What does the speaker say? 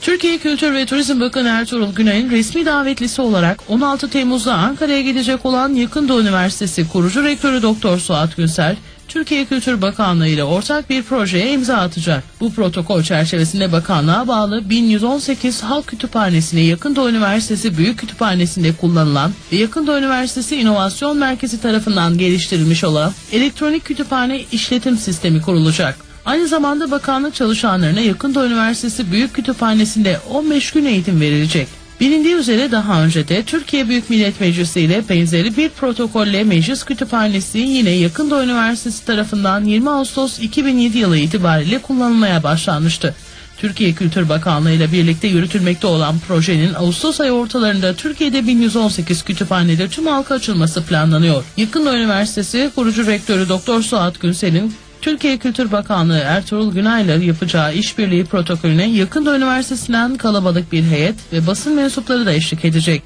Türkiye Kültür ve Turizm Bakanı Ertuğrul Günay'ın resmi davetlisi olarak 16 Temmuz'da Ankara'ya gidecek olan Yakında Üniversitesi kurucu rektörü Doktor Suat Günsel, Türkiye Kültür Bakanlığı ile ortak bir projeye imza atacak. Bu protokol çerçevesinde bakanlığa bağlı 1118 Halk Kütüphanesi'ne Yakında Üniversitesi Büyük Kütüphanesi'nde kullanılan ve Yakında Üniversitesi İnovasyon Merkezi tarafından geliştirilmiş olan elektronik kütüphane işletim sistemi kurulacak. Aynı zamanda bakanlık çalışanlarına Yakında Üniversitesi Büyük Kütüphanesi'nde 15 gün eğitim verilecek. Bilindiği üzere daha önce de Türkiye Büyük Millet Meclisi ile benzeri bir protokolle Meclis Kütüphanesi yine Yakında Üniversitesi tarafından 20 Ağustos 2007 yılı itibariyle kullanılmaya başlanmıştı. Türkiye Kültür Bakanlığı ile birlikte yürütülmekte olan projenin Ağustos ayı ortalarında Türkiye'de 1118 kütüphanede tüm halka açılması planlanıyor. Yakında Üniversitesi kurucu rektörü Doktor Suat Günsel'in Türkiye Kültür Bakanlığı Ertuğrul Günay'la yapacağı işbirliği protokolüne Yakında Üniversitesi'nden kalabalık bir heyet ve basın mensupları da eşlik edecek.